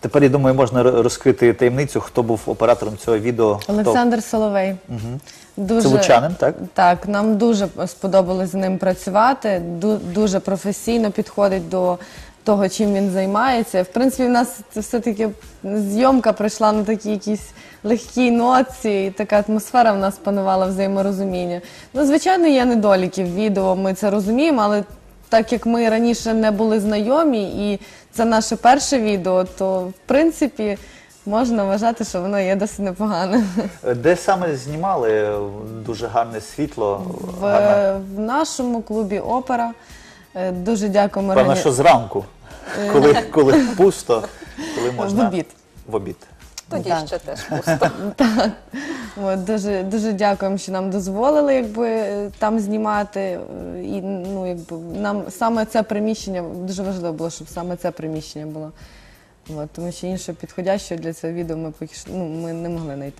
тепер я думаю, можна розкрити таємницю, хто був оператором цього відео. Хто- Олександр Соловей. Дуже, Це лучанин, так? Так, нам дуже сподобалось з ним працювати. Дуже професійно підходить до того, чим він займається. В принципі, в нас все-таки зйомка пройшла на такій якійсь легкій ноці, і така атмосфера в нас панувала взаєморозуміння. Ну, звичайно, є недоліки в відео, ми це розуміємо, але так як ми раніше не були знайомі, і це наше перше відео, то в принципі можна вважати, що воно є досить непогане. Е, Де саме знімали? Дуже гарне світло. В, гарне. в нашому клубі опера. Е, Дуже дякуємо Певно, органі- що зранку, коли, коли пусто, коли можна. в обід. В обід. Тоді Так. ще теж пусто. От, дуже, дуже дякуємо, що нам дозволили якби, е, там знімати. е, І, ну, якби, нам саме це приміщення, дуже важливо було, щоб саме це приміщення було. От, тому що інше підходящого для цього відео ми поки що ну, ми не могли знайти.